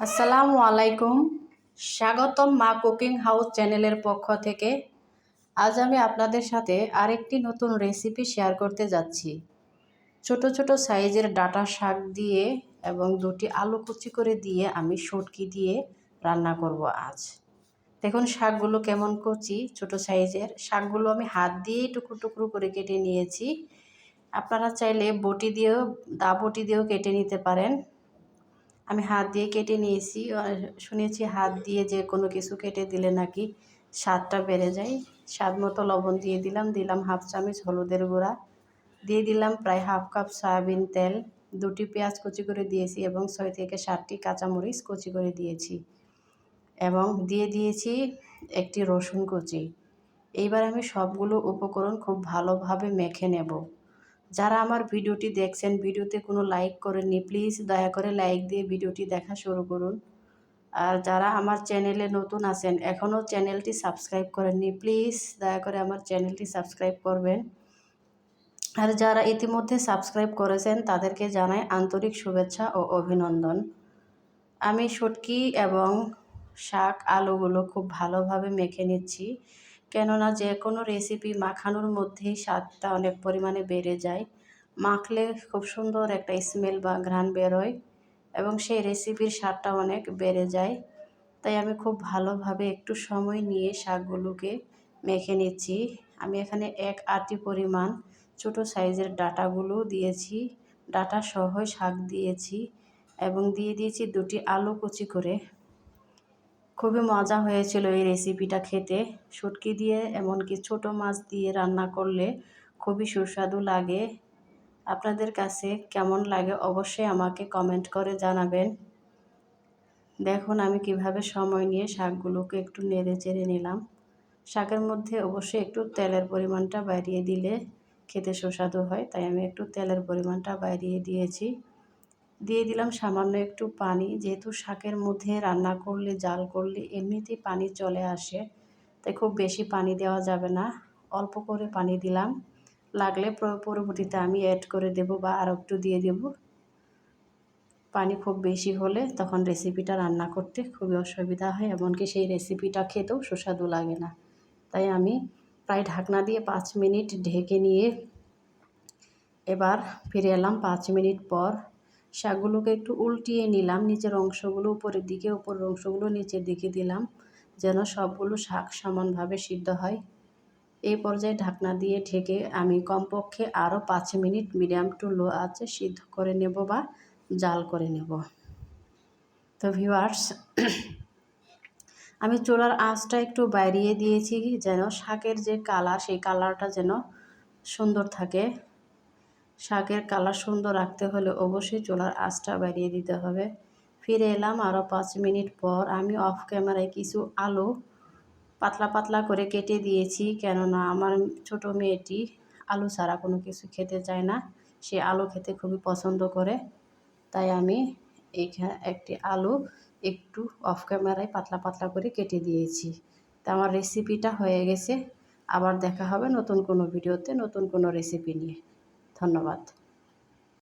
আসসালামু আলাইকুম। স্বাগতম মা কুকিং হাউস চ্যানেলের পক্ষ থেকে। আজ আমি আপনাদের সাথে আরেকটি নতুন রেসিপি শেয়ার করতে যাচ্ছি। ছোট ছোট সাইজের ডাটা শাক দিয়ে এবং দুটি আলু কুচি করে দিয়ে আমি সটকি দিয়ে রান্না করব আজ। দেখুন শাকগুলো কেমন কচি, ছোট সাইজের। শাকগুলো আমি হাত দিয়েই টুকরো টুকরো করে কেটে নিয়েছি। আপনারা চাইলে বটি দিয়েও, দা বটি দিয়েও কেটে নিতে পারেন। আমি হাত দিয়ে কেটে নিয়েছি শুনেছি হাত দিয়ে যে কোনো কিছু কেটে দিলে নাকি স্বাদটা বেড়ে যায়। স্বাদ মতো লবণ দিয়ে দিলাম দিলাম হাফ চামচ হলুদের গুঁড়া। দিয়ে দিলাম প্রায় হাফ কাপ সয়াবিন তেল, দুটি পেঁয়াজ কুচি করে দিয়েছি এবং ছয় থেকে সাতটি কাঁচামরিচ কুচি করে দিয়েছি এবং দিয়ে দিয়েছি একটি রসুন কুচি। এইবার আমি সবগুলো উপকরণ খুব ভালোভাবে মেখে নেব। যারা আমার ভিডিওটি দেখছেন, ভিডিওতে কোনো লাইক করেননি প্লিজ দয়া করে লাইক দিয়ে ভিডিওটি দেখা শুরু করুন। আর যারা আমার চ্যানেলে নতুন আছেন এখনও চ্যানেলটি সাবস্ক্রাইব করেননি প্লিজ দয়া করে আমার চ্যানেলটি সাবস্ক্রাইব করবেন। আর যারা ইতিমধ্যে সাবস্ক্রাইব করেছেন, তাদেরকে জানাই আন্তরিক শুভেচ্ছা ও অভিনন্দন। আমি শুটকি এবং শাক আলুগুলো খুব ভালোভাবে মেখে নিচ্ছি। কেননা যে কোনো রেসিপি মাখানোর মধ্যেই স্বাদটা অনেক পরিমাণে বেড়ে যায়। মাখলে খুব সুন্দর একটা স্মেল বা ঘ্রাণ বেরোয় এবং সেই রেসিপির স্বাদটা অনেক বেড়ে যায়। তাই আমি খুব ভালোভাবে একটু সময় নিয়ে শাকগুলোকে মেখে নিচ্ছি। আমি এখানে এক আটি পরিমাণ ছোট সাইজের ডাটাগুলো দিয়েছি। ডাটা সহ শাক দিয়েছি এবং দিয়ে দিয়েছি দুটি আলু কুচি করে। খুবই মজা হয়েছিল এই রেসিপিটা খেতে। শুটকি দিয়ে এমনকি ছোট মাছ দিয়ে রান্না করলে খুবই সুস্বাদু লাগে। আপনাদের কাছে কেমন লাগে অবশ্যই আমাকে কমেন্ট করে জানাবেন। দেখুন আমি কীভাবে সময় নিয়ে শাকগুলোকে একটু নেড়ে চেড়ে নিলাম। শাকের মধ্যে অবশ্যই একটু তেলের পরিমাণটা বাড়িয়ে দিলে খেতে সুস্বাদু হয়, তাই আমি একটু তেলের পরিমাণটা বাড়িয়ে দিয়েছি। দিয়ে দিলাম সামান্য একটু পানি। যেহেতু শাকের মধ্যে রান্না করলে, জাল করলে এমনিতেই পানি চলে আসে, তাই খুব বেশি পানি দেওয়া যাবে না। অল্প করে পানি দিলাম। লাগলে পরবর্তীতে আমি অ্যাড করে দেব বা আর একটু দিয়ে দেব। পানি খুব বেশি হলে তখন রেসিপিটা রান্না করতে খুবই অসুবিধা হয়, এমনকি সেই রেসিপিটা খেতেও সুস্বাদু লাগে না। তাই আমি প্রায় ঢাকনা দিয়ে পাঁচ মিনিট ঢেকে নিয়ে এবার ফিরে এলাম পাঁচ মিনিট পর। শাকগুলোকে একটু উল্টিয়ে নিলাম, নিচের অংশগুলো উপরের দিকে, উপরের অংশগুলো নিচের দিকে দিলাম, যেন সবগুলো শাক সমানভাবে সিদ্ধ হয়। এই পর্যায়ে ঢাকনা দিয়ে ঢেকে আমি কমপক্ষে আরও পাঁচ মিনিট মিডিয়াম টু লো আছে সিদ্ধ করে নেব বা জাল করে নেব। তো ভিউয়ার্স, আমি চোলার আঁচটা একটু বাড়িয়ে দিয়েছি যেন শাকের যে কালার, সেই কালারটা যেন সুন্দর থাকে। শাকের কালার সুন্দর রাখতে হলে অবশ্যই চোলার আঁচটা বাড়িয়ে দিতে হবে। ফিরে এলাম আরও পাঁচ মিনিট পর। আমি অফ ক্যামেরায় কিছু আলু পাতলা পাতলা করে কেটে দিয়েছি, কেননা আমার ছোট মেয়েটি আলু ছাড়া কোনো কিছু খেতে চায় না। সে আলু খেতে খুবই পছন্দ করে। তাই আমি এইখানে একটি আলু একটু অফ ক্যামেরায় পাতলা পাতলা করে কেটে দিয়েছি। তা আমার রেসিপিটা হয়ে গেছে। আবার দেখা হবে নতুন কোনো ভিডিওতে নতুন কোনো রেসিপি নিয়ে। ধন্যবাদ।